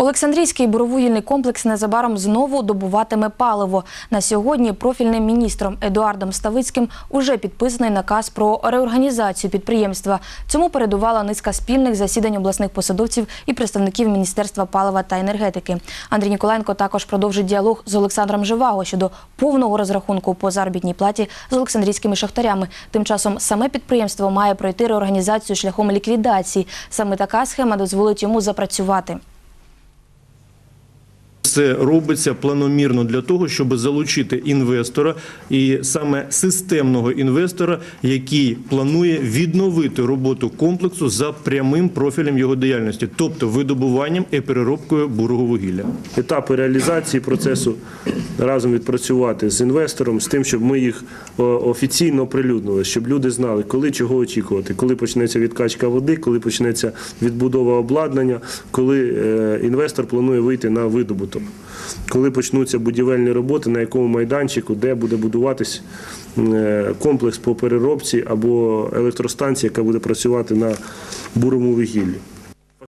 Олександрійський буровугільний комплекс незабаром знову добуватиме паливо. На сьогодні профільним міністром Едуардом Ставицьким уже підписаний наказ про реорганізацію підприємства. Цьому передувала низка спільних засідань обласних посадовців і представників Міністерства палива та енергетики. Андрій Ніколаєнко також продовжить діалог з Олександром Живаго щодо повного розрахунку по заробітній платі з олександрійськими шахтарями. Тим часом саме підприємство має пройти реорганізацію шляхом ліквідації. Саме така схема дозволить йому запрацювати. Це робиться планомірно для того, щоб залучити інвестора і саме системного інвестора, який планує відновити роботу комплексу за прямим профілем його діяльності, тобто видобуванням і переробкою бурого вугілля. етапи реалізації процесу разом відпрацювати з інвестором, з тим, щоб ми їх офіційно оприлюднили, щоб люди знали, коли чого очікувати, коли почнеться відкачка води, коли почнеться відбудова обладнання, коли е, інвестор планує вийти на видобуток, коли почнуться будівельні роботи, на якому майданчику, де буде будуватись е, комплекс по переробці або електростанція, яка буде працювати на бурому вугіллі.